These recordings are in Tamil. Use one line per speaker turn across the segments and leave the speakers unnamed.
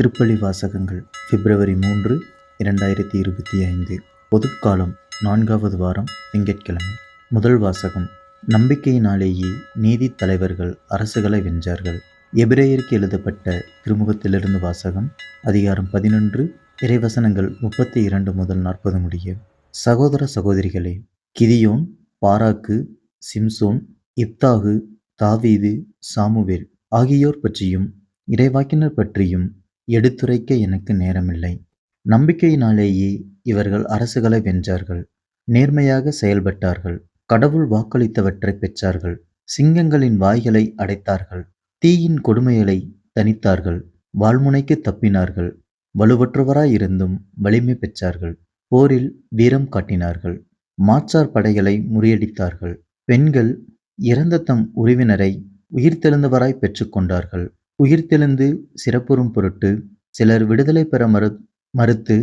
திருப்பலி வாசகங்கள் பிப்ரவரி மூன்று இரண்டாயிரத்தி இருபத்தி ஐந்து. பொதுக்காலம் நான்காவது வாரம் திங்கட்கிழமை. முதல் வாசகம். நம்பிக்கையினாலேயே நீதித் தலைவர்கள் அரசுகளை வென்றார்கள். எபிரேயருக்கு எழுதப்பட்ட திருமுகத்திலிருந்து வாசகம் அதிகாரம் பதினொன்று இறைவசனங்கள் முப்பத்தி இரண்டு முதல் நாற்பது முடிய. சகோதர சகோதரிகளே கிதியோன் பாராக்கு சிம்சோன் இப்தாகு தாவீது சாமுவேல் ஆகியோர் பற்றியும் இறைவாக்கினர் பற்றியும் எடுத்துரைக்க எனக்கு நேரமில்லை. நம்பிக்கையினாலேயே இவர்கள் அரசுகளை வென்றார்கள். நேர்மையாக செயல்பட்டார்கள். கடவுள் வாக்களித்தவற்றை பெற்றார்கள். சிங்கங்களின் வாய்களை அடைத்தார்கள். தீயின் கொடுமைகளை தனித்தார்கள் வாழ்முனைக்கு தப்பினார்கள். வலுவற்றவராயிருந்தும் வலிமை பெற்றார்கள். போரில் வீரம் காட்டினார்கள். மாற்றார் படைகளை முறியடித்தார்கள். பெண்கள் இறந்த தம் உறவினரை உயிர்த்தெழுந்தவராய் பெற்றுக்கொண்டார்கள். உயிர்த்தெழுந்து சிறப்புறும் பொருட்டு சிலர் விடுதலை பெற மறு மறுத்து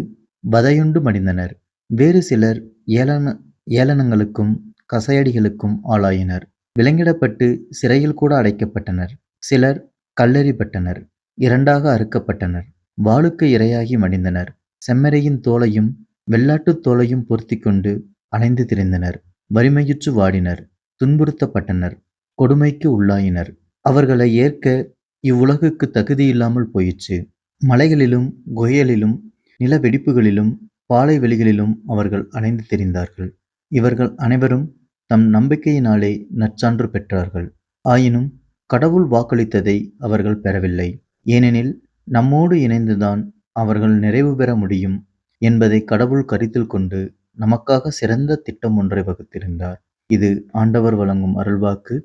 வதையுண்டு மடிந்தனர். வேறு சிலர் ஏளன ஏளனங்களுக்கும் கசையடிகளுக்கும் ஆளாயினர். விலங்கிடப்பட்டு சிறையில் கூட அடைக்கப்பட்டனர். சிலர் கல்லெறிப்பட்டனர் இரண்டாக அறுக்கப்பட்டனர். வாளுக்கு இரையாகி மடிந்தனர். செம்மறையின் தோலையும் வெள்ளாட்டுத் தோலையும் பொருத்தி கொண்டு அலைந்து திரிந்தனர். வறுமையுற்று வாடினர். துன்புறுத்தப்பட்டனர். கொடுமைக்கு உள்ளாயினர். அவர்களை ஏற்க இவ்வுலகுக்கு தகுதியில்லாமல் போயிற்று. மலைகளிலும் குகைகளிலும் நில வெடிப்புகளிலும் பாலை வெளிகளிலும் அவர்கள் அலைந்து தெரிந்தார்கள். இவர்கள் அனைவரும் தம் நம்பிக்கையினாலே நற்சான்று பெற்றார்கள். ஆயினும் கடவுள் வாக்களித்ததை அவர்கள் பெறவில்லை. ஏனெனில் நம்மோடு இணைந்துதான் அவர்கள் நிறைவு பெற முடியும் என்பதை கடவுள் கருத்தில் கொண்டு நமக்காக சிறந்த திட்டம் ஒன்றை வகுத்திருந்தார். இது ஆண்டவர் வழங்கும் அருள்வாக்கு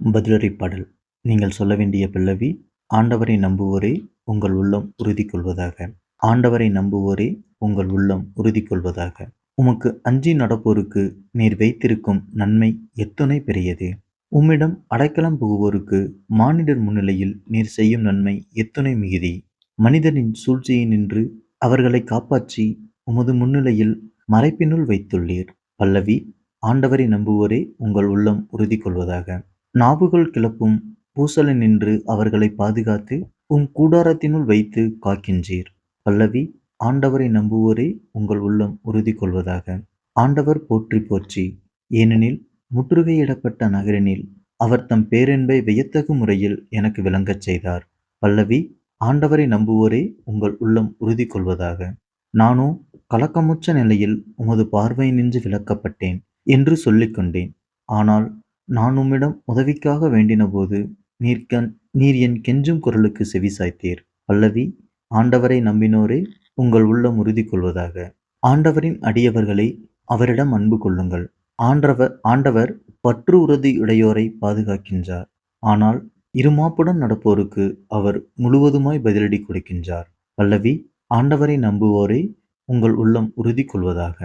பதிலறிப்பாடல் பாடல் நீங்கள் சொல்ல வேண்டிய பல்லவி ஆண்டவரை நம்புவோரே உங்கள் உள்ளம் உறுதி கொள்வதாக ஆண்டவரை நம்புவோரே உங்கள் உள்ளம் உறுதி கொள்வதாக உமக்கு அஞ்சி நடப்போருக்கு நீர் வைத்திருக்கும் நன்மை எத்துணை பெரியது. உம்மிடம் அடைக்கலம் புகுவோருக்கு மானிடர் முன்னிலையில் நீர் செய்யும் நன்மை எத்துணை மிகுதி. மனிதனின் சூழ்ச்சியை நின்று அவர்களை காப்பாற்றி உமது முன்னிலையில் மறைப்பினுள் வைத்துள்ளீர். பல்லவி ஆண்டவரை நம்புவோரே உங்கள் உள்ளம் உறுதி கொள்வதாக நாவுகள் கிளப்பும் பூசல நின்று அவர்களை பாதுகாத்து உம் கூடாரத்தினுள் வைத்து காக்கின்றீர். பல்லவி ஆண்டவரை நம்புவோரே உங்கள் உள்ளம் உறுதி கொள்வதாக ஆண்டவர் போற்றி போற்றி. ஏனெனில் முற்றுகையிடப்பட்ட நகரினில் அவர் தம் பேரன்பை வியத்தகு முறையில் எனக்கு விளங்கச் செய்தார். பல்லவி ஆண்டவரை நம்புவோரே உங்கள் உள்ளம் உறுதி கொள்வதாக நானோ கலக்கமுற்ற நிலையில் உமது பார்வை நின்று விளக்கப்பட்டேன் என்று சொல்லிக்கொண்டேன். ஆனால் நான் உம்மிடம் உதவிக்காக வேண்டினபோது நீர் கண் நீர் என் கெஞ்சும் குரலுக்கு செவி சாய்த்தீர். பல்லவி ஆண்டவரை நம்பினோரே உங்கள் உள்ளம் உறுதி கொள்வதாக. ஆண்டவரின் அடியவர்களை அவரிடம் அன்பு கொள்ளுங்கள். ஆண்டவர் ஆண்டவர் பற்று உறுதியுடையோரை பாதுகாக்கின்றார். ஆனால் இருமாப்புடன் நடப்போருக்கு அவர் முழுவதுமாய் பதிலடி கொடுக்கின்றார். பல்லவி ஆண்டவரை நம்புவோரே உங்கள் உள்ளம் உறுதி கொள்வதாக.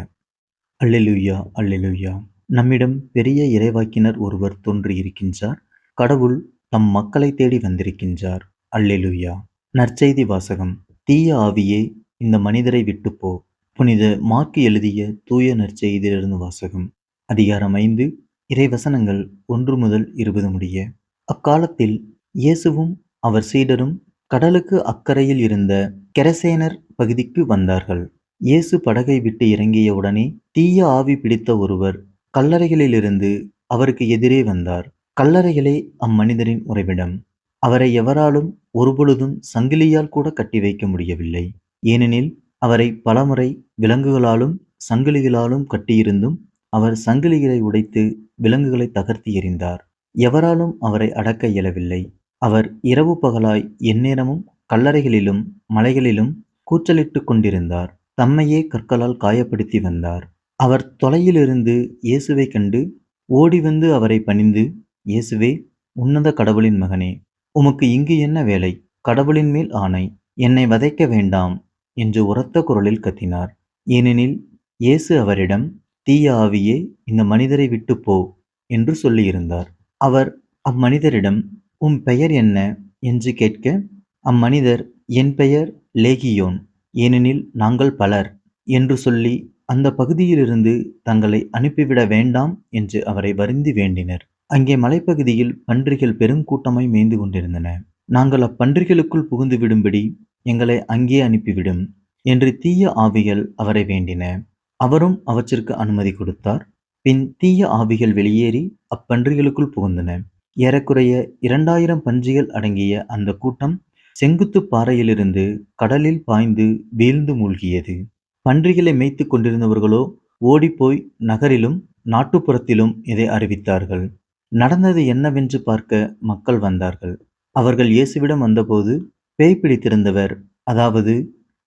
Hallelujah hallelujah. நம்மிடம் பெரிய இறைவாக்கினர் ஒருவர் தோன்றியிருக்கின்றார் கடவுள் தம் மக்களை தேடி வந்திருக்கின்றார். அல்லெலுயா. நற்செய்தி வாசகம். தீய ஆவியே இந்த மனிதரை விட்டு போ புனித மார்க்கு எழுதிய தூய நற்செய்தியிலிருந்து வாசகம். அதிகாரம் ஐந்து. இறைவசனங்கள் ஒன்று முதல் இருபது முடிய. அக்காலத்தில் இயேசுவும் அவர் சீடரும் கடலுக்கு அக்கறையில் இருந்த கெரசேனர் பகுதிக்கு வந்தார்கள். இயேசு படகை விட்டு இறங்கிய உடனே தீய ஆவி பிடித்த ஒருவர் கல்லறைகளிலிருந்து அவருக்கு எதிரே வந்தார். கல்லறைகளே அம்மனிதரின் உறைவிடம். அவரை எவராலும் ஒருபொழுதும் சங்கிலியால் கூட கட்டி வைக்க முடியவில்லை. ஏனெனில் அவரை பலமுறை விலங்குகளாலும் சங்கிலிகளாலும் கட்டியிருந்தும் அவர் சங்கிலிகளை உடைத்து விலங்குகளை தகர்த்து எறிந்தார். எவராலும் அவரை அடக்க இயலவில்லை. அவர் இரவு பகலாய் எந்நேரமும் கல்லறைகளிலும் மலைகளிலும் கூச்சலிட்டு கொண்டிருந்தார். தம்மையே கற்களால் காயப்படுத்தி வந்தார். அவர் தொலையிலிருந்து இயேசுவை கண்டு ஓடி வந்து அவரை பணிந்து இயேசுவே உன்னத கடவுளின் மகனே உமக்கு இங்கு என்ன வேலை? கடவுளின் மேல் ஆணை என்னை வதைக்க வேண்டாம் என்று உரத்த குரலில் கத்தினார். ஏனெனில் இயேசு அவரிடம் தீய ஆவியே இந்த மனிதரை விட்டு போ என்று சொல்லியிருந்தார். அவர் அம்மனிதரிடம் உம் பெயர் என்ன? என்று கேட்க அம்மனிதர் என் பெயர் லேகியோன் ஏனெனில் நாங்கள் பலர் என்று சொல்லி அந்த பகுதியிலிருந்து தங்களை அனுப்பிவிட வேண்டாம் என்று அவரை வருந்தி வேண்டினர். அங்கே மலைப்பகுதியில் பன்றிகள் பெருங்கூட்டமாய் மேய்ந்து கொண்டிருந்தன. நாங்கள் அப்பன்றிகளுக்குள் புகுந்து விடும்படி எங்களை அங்கே அனுப்பிவிடும் என்று தீய ஆவிகள் அவரை வேண்டின. அவரும் அவற்றிற்கு அனுமதி கொடுத்தார். பின் தீய ஆவிகள் வெளியேறி அப்பன்றிகளுக்குள் புகுந்தன. ஏறக்குறைய இரண்டாயிரம் பன்றிகள் அடங்கிய அந்த கூட்டம் செங்குத்து பாறையிலிருந்து கடலில் பாய்ந்து வீழ்ந்து மூழ்கியது. பன்றிகளை மேய்த்து கொண்டிருந்தவர்களோ ஓடிப்போய் நகரிலும் நாட்டுப்புறத்திலும் இதை அறிவித்தார்கள். நடந்தது என்னவென்று பார்க்க மக்கள் வந்தார்கள். அவர்கள் இயேசுவிடம் வந்தபோது பேய் பிடித்திருந்தவர் அதாவது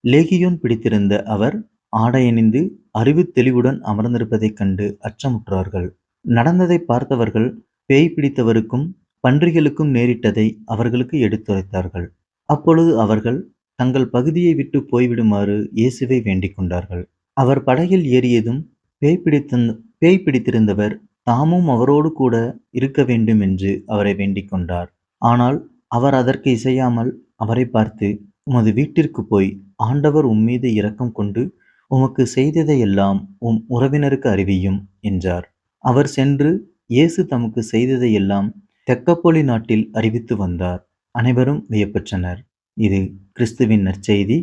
லேகியோன் பிடித்திருந்த அவர் ஆடையணிந்து அறிவு தெளிவுடன் அமர்ந்திருப்பதைக் கண்டு அச்சமுற்றார்கள். நடந்ததை பார்த்தவர்கள் பேய் பிடித்தவருக்கும் பன்றிகளுக்கும் நேரிட்டதை அவர்களுக்கு எடுத்துரைத்தார்கள். அப்பொழுது அவர்கள் தங்கள் பகுதியை விட்டு போய்விடுமாறு இயேசுவை வேண்டிக் கொண்டார்கள். அவர் படகில் ஏறியதும் பேய் பிடித்த பேய் பிடித்திருந்தவர் தாமும் அவரோடு கூட இருக்க வேண்டும் என்று அவரை வேண்டிக் கொண்டார். ஆனால் அவர் அதற்கு இசையாமல் அவரை பார்த்து உமது வீட்டிற்கு போய் ஆண்டவர் உம்மீது இரக்கம் கொண்டு உமக்கு செய்ததையெல்லாம் உம் உறவினருக்கு அறிவியும் என்றார். அவர் சென்று இயேசு தமக்கு செய்ததையெல்லாம் தெக்கப்பொலி நாட்டில் அறிவித்து வந்தார். அனைவரும் வியப்பற்றனர். இது கிறிஸ்துவின் நற்செய்தி.